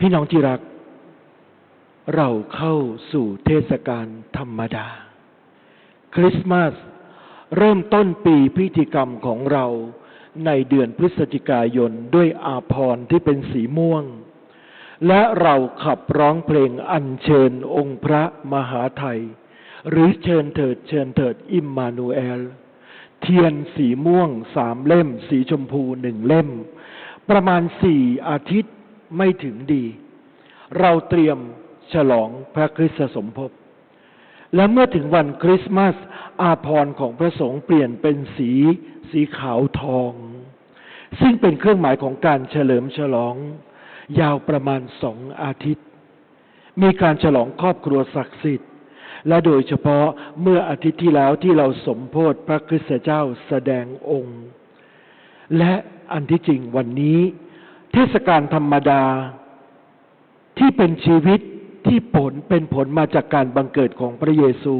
พี่น้องที่รัก เราเข้าสู่เทศกาลธรรมดา คริสต์มาสเริ่มต้นปีพิธีกรรมของเราในเดือนพฤศจิกายนด้วยอาภรที่เป็นสีม่วง และเราขับร้องเพลงอัญเชิญองค์พระมหาไทย หรือเชิญเถิดเชิญเถิดอิมมานูเอล เทียนสีม่วงสามเล่ม สีชมพูหนึ่งเล่ม ประมาณสี่อาทิตย์ ไม่ถึงดี เราเตรียมฉลองพระคริสตสมภพ และเมื่อถึงวันคริสต์มาสอาภรณ์ของพระสงฆ์เปลี่ยนเป็นสีสีขาวทอง ซึ่งเป็นเครื่องหมายของการเฉลิมฉลอง ยาวประมาณสองอาทิตย์ มีการฉลองครอบครัวศักดิ์สิทธิ์ และโดยเฉพาะเมื่ออาทิตย์ที่แล้วที่เราสมโพธิพระคริสตเจ้าแสดงองค์ และอันที่จริงวันนี้ เทศกาลธรรมดา ที่เป็นชีวิตที่ผลเป็นผลมาจากการบังเกิดของพระเยซู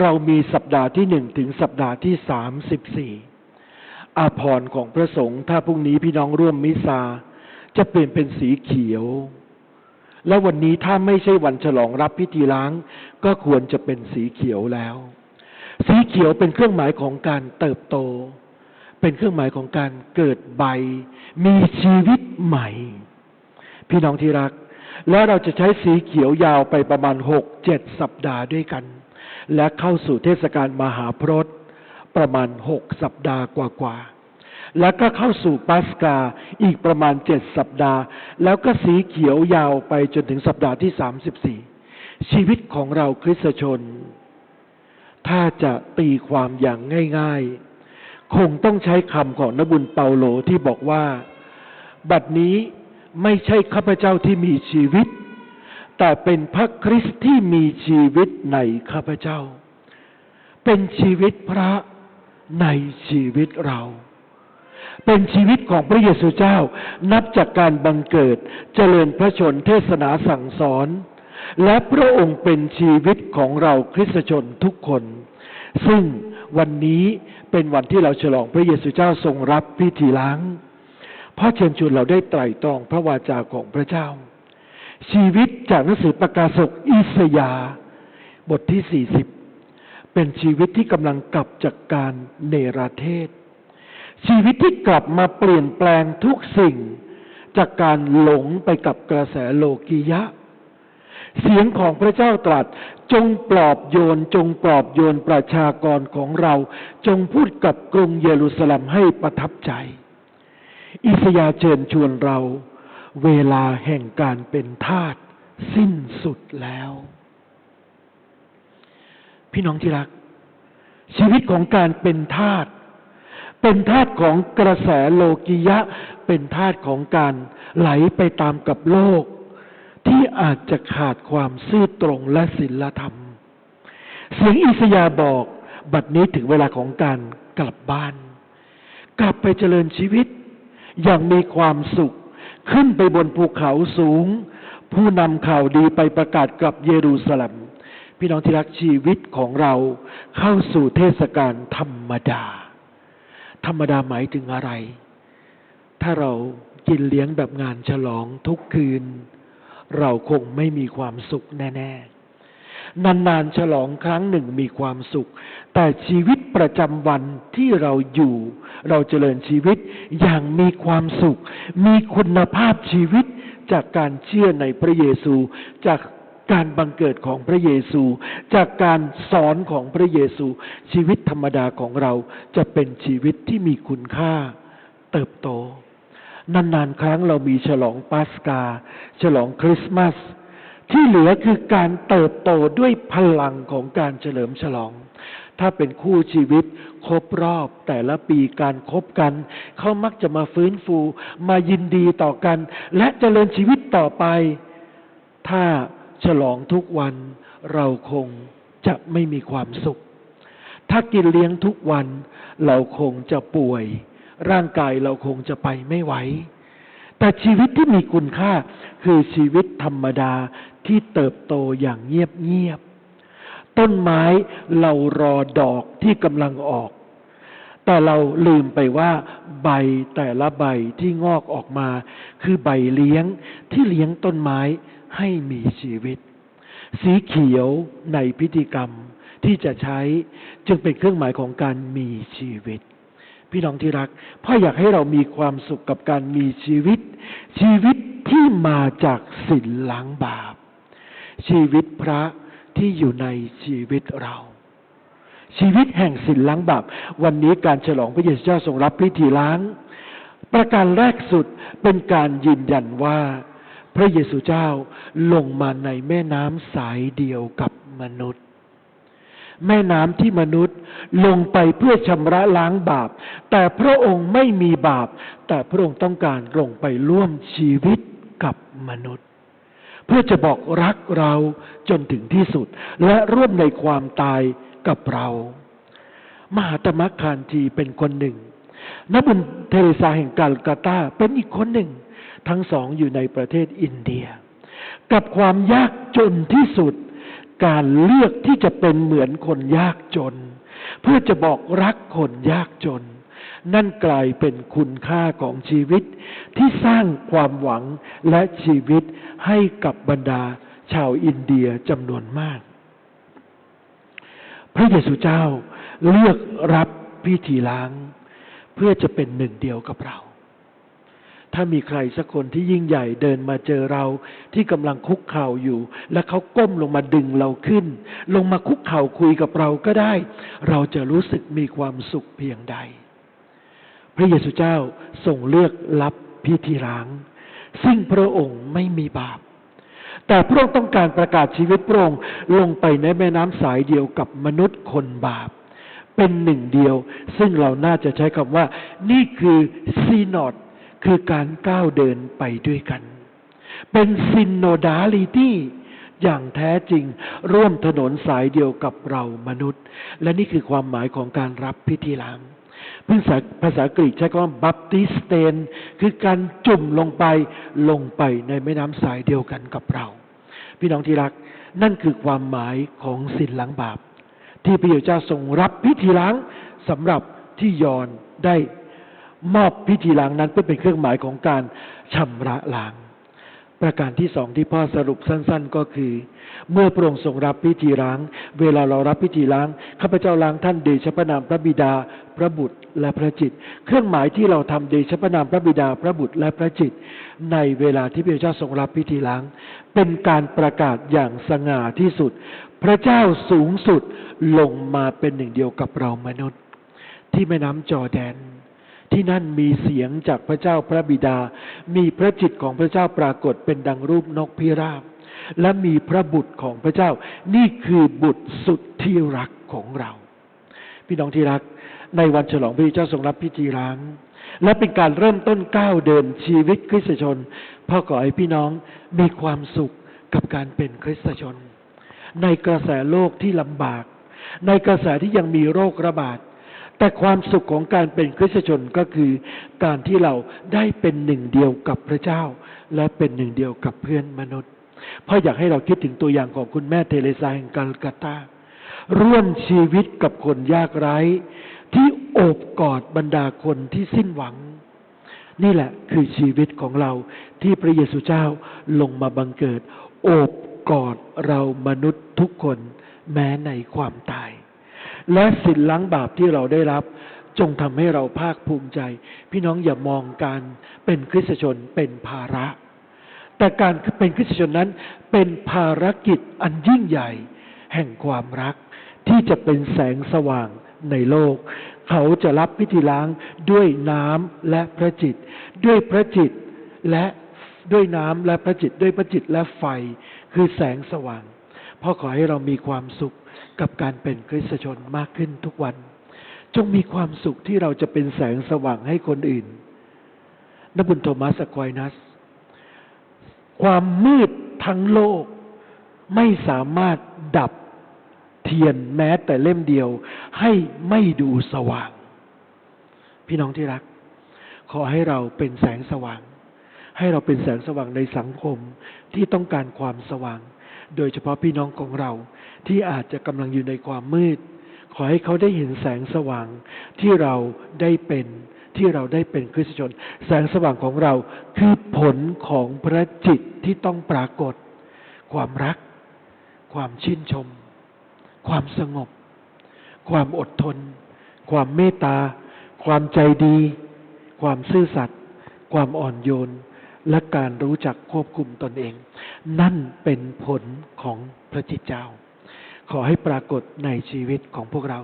เรามีสัปดาห์ที่หนึ่งถึงสัปดาห์ที่สามสิบสี่อาภรณ์ของพระสงฆ์ถ้าพรุ่งนี้พี่น้องร่วมมิซา จะเปลี่ยนเป็นสีเขียว และวันนี้ถ้าไม่ใช่วันฉลองรับพิธีล้าง ก็ควรจะเป็นสีเขียวแล้ว สีเขียวเป็นเครื่องหมายของการเติบโต เป็นเครื่องหมายของการเกิดใบ มีชีวิตใหม่ พี่น้องที่รัก แล้วเราจะใช้สีเขียวยาวไปประมาณหกเจ็ดสัปดาห์ด้วยกัน และเข้าสู่เทศกาลมหาพรตประมาณหกสัปดาห์กว่าๆแล้วก็เข้าสู่ปัสกาอีกประมาณเจ็ดสัปดาห์ แล้วก็สีเขียวยาวไปจนถึงสัปดาห์ที่สามสิบสี่ชีวิตของเราคริสตชน ถ้าจะตีความอย่างง่าย ๆ คงต้องใช้คำของนบุญเปาโลที่บอกว่า บัดนี้ไม่ใช่ข้าพเจ้าที่มีชีวิต แต่เป็นพระคริสต์ที่มีชีวิตในข้าพเจ้า เป็นชีวิตพระในชีวิตเรา เป็นชีวิตของพระเยซูเจ้านับจากการบังเกิดเจริญพระชนเทศนาสั่งสอน และพระองค์เป็นชีวิตของเราคริสตชนทุกคน ซึ่ง วันนี้เป็นวันที่เราฉลองพระเยซูเจ้าทรงรับพิธีล้างเพราะเชิญชวนเราได้ไตร่ตรองพระวาจาของพระเจ้า ชีวิตจากหนังสือประกาศกอิสยาบทที่สี่สิบเป็นชีวิตที่กำลังกลับจากการเนรเทศ ชีวิตที่กลับมาเปลี่ยนแปลงทุกสิ่ง จากการหลงไปกับกระแสโลกียะ เสียงของพระเจ้าตรัส จงปลอบโยน จงปลอบโยนประชากรของเรา จงพูดกับกรุงเยรูซาเล็มให้ประทับใจ อิสยาเชิญชวนเรา เวลาแห่งการเป็นทาสสิ้นสุดแล้ว พี่น้องที่รัก ชีวิตของการเป็นทาสเป็นทาสของกระแสโลกิยะ เป็นทาสของการไหลไปตามกับโลก ที่อาจจะขาดความซื่อตรงและศีลธรรม เสียงอิสยาบอก บัดนี้ถึงเวลาของการกลับบ้าน กลับไปเจริญชีวิต อย่างมีความสุข ขึ้นไปบนภูเขาสูง ผู้นำข่าวดีไปประกาศกลับเยรูซาเล็ม พี่น้องที่รักชีวิตของเราเข้าสู่เทศกาลธรรมดา ธรรมดาหมายถึงอะไร ถ้าเรากินเลี้ยงแบบงานฉลองทุกคืน เราคงไม่มีความสุขแน่ ๆ นานๆฉลองครั้งหนึ่งมีความสุข แต่ชีวิตประจำวันที่เราอยู่ เราเจริญชีวิตอย่างมีความสุข มีคุณภาพชีวิตจากการเชื่อในพระเยซู จากการบังเกิดของพระเยซู จากการสอนของพระเยซู ชีวิตธรรมดาของเราจะเป็นชีวิตที่มีคุณค่า เติบโต นานๆครั้งเรามีฉลองปัสกา ฉลองคริสต์มาส ที่เหลือคือการเติบโตด้วยพลังของการเฉลิมฉลอง ถ้าเป็นคู่ชีวิตครบรอบแต่ละปีการครบกัน เขามักจะมาฟื้นฟู มายินดีต่อกัน และเจริญชีวิตต่อไป ถ้าฉลองทุกวันเราคงจะไม่มีความสุข ถ้ากินเลี้ยงทุกวันเราคงจะป่วย ร่างกายเราคงจะไปไม่ไหว แต่ชีวิตที่มีคุณค่าคือชีวิตธรรมดาที่เติบโตอย่างเงียบๆต้นไม้เรารอดอกที่กำลังออก แต่เราลืมไปว่า ใบแต่ละใบที่งอกออกมา คือใบเลี้ยงที่เลี้ยงต้นไม้ให้มีชีวิต สีเขียวในพิธีกรรมที่จะใช้จึงเป็นเครื่องหมายของการมีชีวิต พี่น้องที่รักพ่ออยากให้เรามีความสุขกับการมีชีวิต ชีวิตที่มาจากศีลล้างบาป ชีวิตพระที่อยู่ในชีวิตเรา ชีวิตแห่งศีลล้างบาป วันนี้การฉลองพระเยซูเจ้าทรงรับพิธีล้าง ประการแรกสุดเป็นการยืนยันว่า พระเยซูเจ้าลงมาในแม่น้ำสายเดียวกับมนุษย์ แม่น้ำที่มนุษย์ลงไปเพื่อชำระล้างบาป แต่พระองค์ไม่มีบาป แต่พระองค์ต้องการลงไปร่วมชีวิตกับมนุษย์ เพื่อจะบอกรักเราจนถึงที่สุด และร่วมในความตายกับเรา มหาตมะคานทีเป็นคนหนึ่งนบุญเทเรซาแห่งกาลกาตาเป็นอีกคนหนึ่ง ทั้งสองอยู่ในประเทศอินเดีย กับความยากจนที่สุด การเลือกที่จะเป็นเหมือนคนยากจน เพื่อจะบอกรักคนยากจน นั่นกลายเป็นคุณค่าของชีวิตที่สร้างความหวังและชีวิตให้กับบรรดาชาวอินเดียจำนวนมาก พระเยซูเจ้าเลือกรับพิธีล้าง เพื่อจะเป็นหนึ่งเดียวกับเรา ถ้ามีใครสักคนที่ยิ่งใหญ่เดินมาเจอเรา ที่กำลังคุกเข่าอยู่ และเขาก้มลงมาดึงเราขึ้น ลงมาคุกเข่าคุยกับเราก็ได้ เราจะรู้สึกมีความสุขเพียงใด พระเยซูเจ้าทรงเลือกรับพิธีล้าง ซึ่งพระองค์ไม่มีบาป แต่พระองค์ต้องการประกาศชีวิตพระองค์ลงไปในแม่น้ำสายเดียวกับมนุษย์คนบาปเป็นหนึ่งเดียว ซึ่งเราน่าจะใช้คำว่า นี่คือซีนอด คือการก้าวเดินไปด้วยกัน เป็นซินโนดาลิตี้อย่างแท้จริงร่วมถนนสายเดียวกับเรามนุษย์ และนี่คือความหมายของการรับพิธีล้างภาษาภาษากรีกใช้คำว่าบัพติสเตน คือการจุ่มลงไปลงไปในแม่น้ำสายเดียวกันกับเรา พี่น้องที่รัก นั่นคือความหมายของสินล้างบาป ที่พระเยซูเจ้าทรงรับพิธีล้างสำหรับที่ยอนได้ มอบพิธีล้างนั้นเพื่อเป็นเครื่องหมายของการชำระล้าง ประการที่สองที่พ่อสรุปสั้น ๆ ก็คือ เมื่อพระองค์ทรงรับพิธีล้าง เวลาเรารับพิธีล้างข้าพเจ้าล้างท่านเดชพระนามพระบิดา พระบุตรและพระจิต เครื่องหมายที่เราทำเดชพระนามพระบิดาพระบุตรและพระจิต ในเวลาที่พระเจ้าทรงรับพิธีล้าง เป็นการประกาศอย่างสง่าที่สุด พระเจ้าสูงสุดลงมาเป็นหนึ่งเดียวกับเรามนุษย์ ที่แม่น้ำจอแดน ที่นั่นมีเสียงจากพระเจ้าพระบิดา มีพระจิตของพระเจ้าปรากฏเป็นดังรูปนกพิราบ และมีพระบุตรของพระเจ้า นี่คือบุตรสุดที่รักของเรา พี่น้องที่รัก ในวันฉลองพระเจ้าทรงรับพิธีล้าง และเป็นการเริ่มต้นก้าวเดินชีวิตคริสตชนพ่อขอให้พี่น้องมีความสุขกับการเป็นคริสตชน ในกระแสโลกที่ลำบาก ในกระแสที่ยังมีโรคระบาด แต่ความสุขของการเป็นคริสตชนก็คือการที่เราได้เป็นหนึ่งเดียวกับพระเจ้า และเป็นหนึ่งเดียวกับเพื่อนมนุษย์พ่ออยากให้เราคิดถึงตัวอย่างของคุณแม่เทเรซาแห่งกัลกัตตาร่วมชีวิตกับคนยากไร้ ที่โอบกอดบรรดาคนที่สิ้นหวัง นี่แหละคือชีวิตของเราที่พระเยซูเจ้าลงมาบังเกิด โอบกอดเรามนุษย์ทุกคนแม้ในความตาย และสินล้างบาปที่เราได้รับจงทำให้เราภาคภูมิใจ พี่น้องอย่ามองการเป็นคริสตชนเป็นภาระ แต่การเป็นคริสตชนนั้นเป็นภารกิจอันยิ่งใหญ่ แห่งความรัก ที่จะเป็นแสงสว่างในโลก เขาจะรับพิธีล้างด้วยน้ำและพระจิต ด้วยพระจิตและด้วยน้ำและพระจิต ด้วยพระจิตและไฟ คือแสงสว่างพ่อขอให้เรามีความสุข กับการเป็นคริสตชนมากขึ้นทุกวัน จงมีความสุขที่เราจะเป็นแสงสว่างให้คนอื่นนบุญโทมัสอควายนัส ความมืดทั้งโลกไม่สามารถดับเทียนแม้แต่เล่มเดียว ให้ไม่ดูสว่าง พี่น้องที่รัก ขอให้เราเป็นแสงสว่าง ให้เราเป็นแสงสว่างในสังคมที่ต้องการความสว่าง โดยเฉพาะพี่น้องของเรา ที่อาจจะกำลังอยู่ในความมืด ขอให้เขาได้เห็นแสงสว่างที่เราได้เป็นที่เราได้เป็นคริสตชน แสงสว่างของเราคือผลของพระจิตที่ต้องปรากฏ ความรัก ความชื่นชม ความสงบ ความอดทน ความเมตตา ความใจดี ความซื่อสัตย์ความอ่อนโยน และการรู้จักควบคุมตนเอง นั่นเป็นผลของพระจิตเจ้า ขอให้ปรากฏในชีวิตของพวกเรา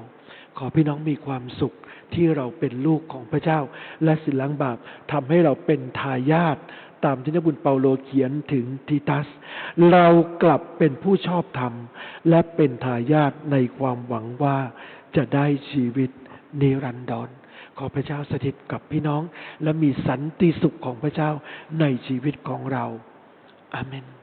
ขอพี่น้องมีความสุขที่เราเป็นลูกของพระเจ้า และสิล้างบาปทำให้เราเป็นทายาทตามที่นบุญเปาโลเขียนถึงทิตัส เรากลับเป็นผู้ชอบธรรม และเป็นทายาทในความหวังว่าจะได้ชีวิตนิรันดร ขอพระเจ้าสถิตกับพี่น้อง และมีสันติสุขของพระเจ้าในชีวิตของเราอาเมน